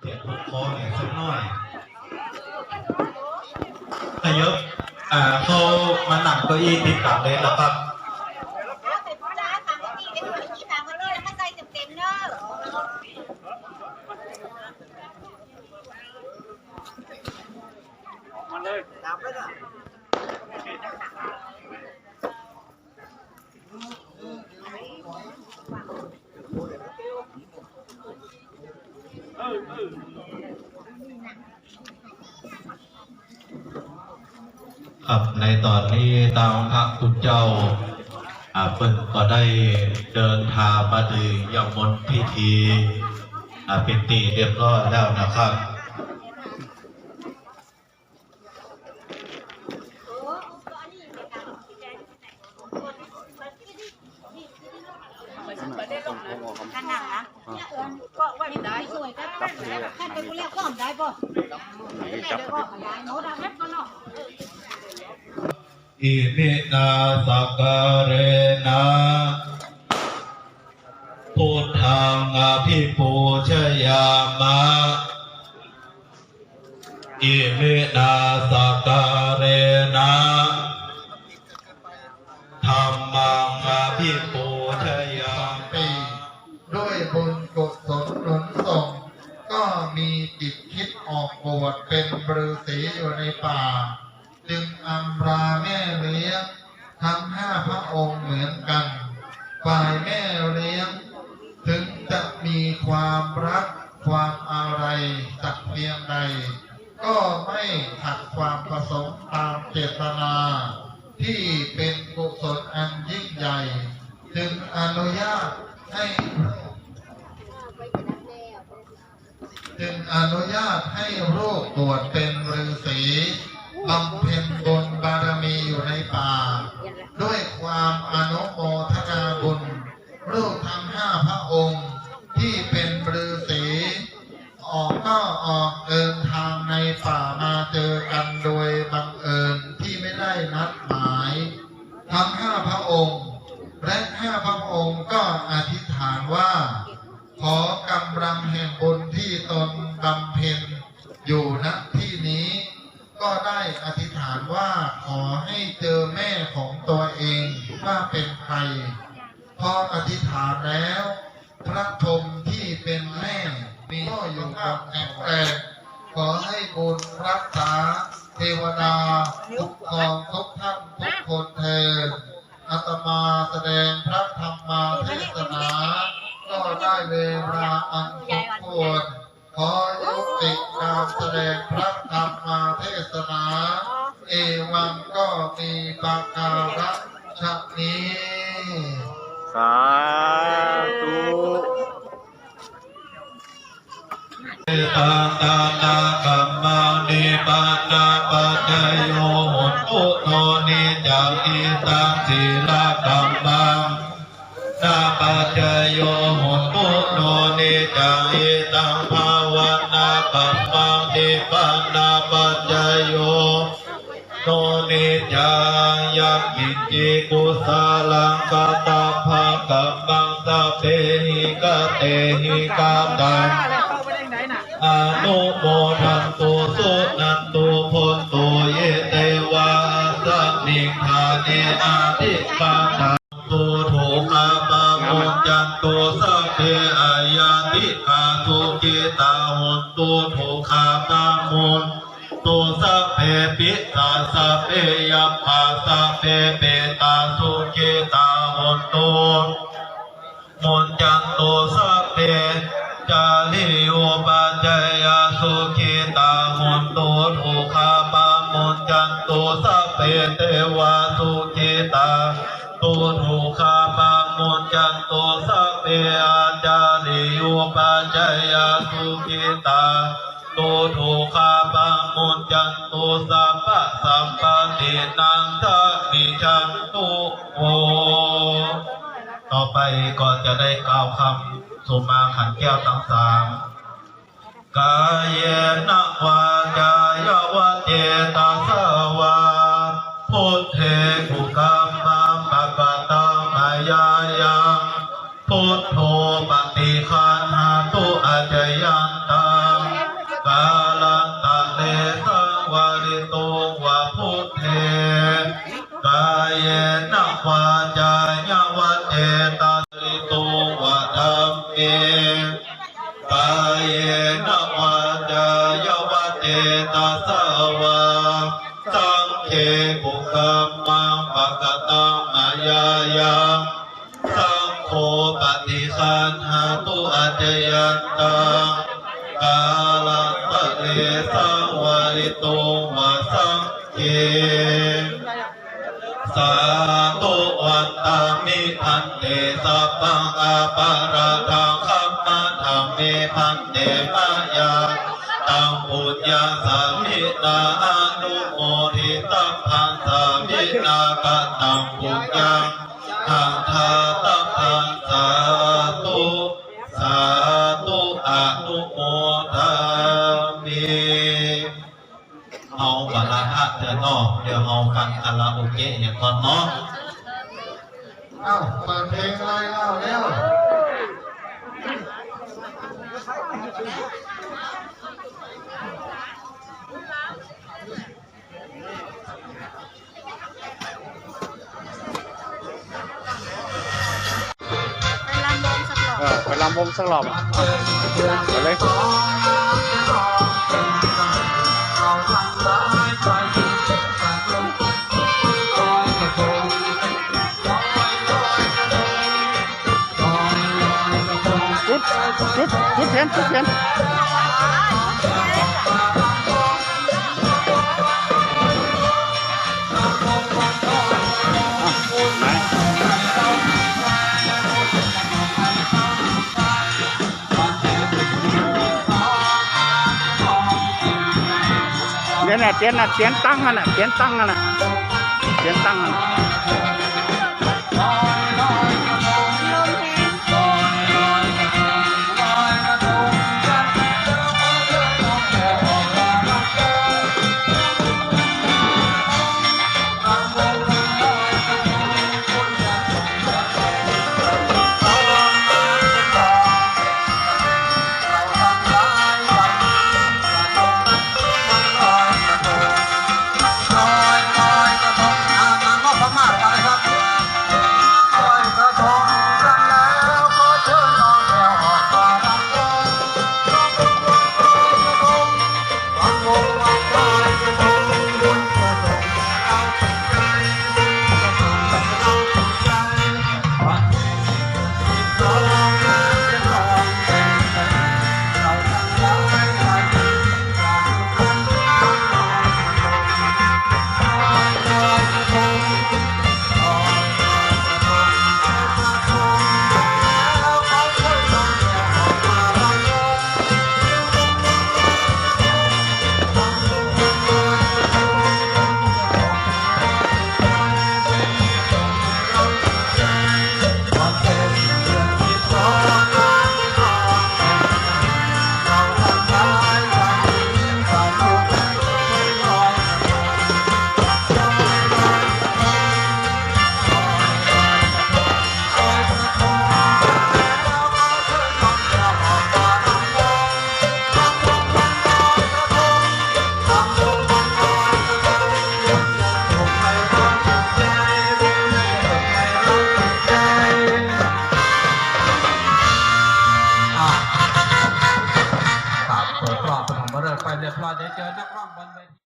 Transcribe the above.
เจ็บปวดคอหน่อยสักหน่อยขยับอ่าเขามาหนังเก้าอี้ติดหลังเลยนะครับแล้วเสร็จพ่อจ้าสั่งให้พี่เป็นคนที่สั่งมาเลยแล้วมาใส่เต็มๆเนะ ครับในตอนนี้ตามพระคุณเจ้าอ่าเปิ่นก็ได้เดินทางมาถึงยังมนต์พิธีอ่าเป็นตีเรียบร้อยแล้วนะครับขนาดนะก็ว่าได้สวยก็ถ้าเป็นคนเรียกก็ทำได้ป่ะไม่ได้ก็ได้โน้ตได้ก็เนาะ อิมินาสักการเรนะพุทธังอภิปูชยามะอิมินาสักการเรนะธรรมังอภิปูชยาปีด้วยบุญกุศลหนุนส่ง ก็มีจิตคิดออกบวชเป็นบฤาษีอยู่ในป่า จึงอำลาแม่เลี้ยงทั้งห้าพระองค์เหมือนกัน ฝ่ายแม่เลี้ยง ถึงจะมีความรักความอะไรสักเพียงใด ก็ไม่ขัดความประสงค์ตามเจตนา ที่เป็นกุศลอันยิ่งใหญ่ จึงอนุญาตให้จึงอนุญาตให้รูปบวชเป็นฤาษี บำเพ็ญบุญบารมีอยู่ในป่า ด้วยความอนุโมทนาบุญรูปทั้งห้าพระองค์ที่เป็นฤาษีออกก็ออกเดินทางในป่ามาเจอกันโดยบังเอิญที่ไม่ได้นัดหมาย ทั้งห้าพระองค์ และห้าพระองค์ก็อธิษฐานว่า ขอกำลังแห่งบุญที่ตนบำเพ็ญอยู่ณที่นี้ ก็ได้อธิษฐานว่าขอให้เจอแม่ของตัวเองว่าเป็นใคร พออธิษฐานแล้ว พระพรหมที่เป็นแม่มีก็อยู่กับแอบแอบขอให้บุญรักษา เทวดาทุกกองทุกท่านทุกคนเถิดอาตมาแสดงพระธรรมาเทศนา ก็ได้เวลาอันสมควร ขอยุติการแสดงพระธรรมาเทศนา เอวังก็มีปาการะชะนี้สาธุตังตานากัมมังนิปานาปัจจโยโหตุโตนิจังอิตังศีลกัมมังนาปัจจโยโหตุโตนิจังอิตังภาวนา กัมมังนิปานนาปัจจโยโตนิจังยักิจิกุสาลังกตาภากัมมังสัพเพหิกเตหิกาตังอนุโมทันตุสุนันตุพนตุเยเตวาสันนิพาเนอาทิปาทังตุโทุกาปามุจันตุสัพเพอายาติกา ตาหุนตุทุกาปามุญตุสัพเพปิตาสัพเพยัมมาสัพเพเปตาสุกิตาหุนตุมุนจันโตสัพเพจาลิโยปัจจยสุขิตามุนโตทุกขาปามุนจันโตสัพเพเทวาสุขิตาตุทุกขาปามุนจันโตสัพเพอาจาลิโยปัจจย มุนจันโตสัพพะสัมปตินังทะมิจันตุโอต่อไปก็จะได้กล่าวคำสุมาขันแก้วทั้งสามกายนะวาจายวะเจตาสวาพุทเทกุกัมมังปะกะตังมายายังพุทโธ ยนะวาจาาวเจตาริตุวะธรรมเมกายนะวาจายวเจตสาวาสังเขปุกมัปะกตังมายายังโฆปฏิสันหาตุอัจยันตั สัพพังอาปาราทังคัมมาธรรมเมพันเตมายาตังปุญญาสามินาอนุโมทิตังพันสามินากตังปุญญังทังทาตังพันสาธุสาธุอนุโมทามิเอาบาลาฮะเถอะเนาะเดี๋ยวเอาฟังคาราโอเกะเนี่ยก่อนเนาะ เอ้าเปิดเพลงเลยเล่าแล้วไปลำวงสักรอบเออไปลำวงสักรอบอะไปเลย จุดจุดเทียนจุดเทียนอะไหนเนี่ยน่ะเทียนน่ะเทียนตั้งอะน่ะเทียนตั้งอะน่ะเทียนตั้งอะน่ะ ปิดรอบปฐมฤกษ์ไปเรียบร้อยเดี๋ยวเจอนักร้องบนเวที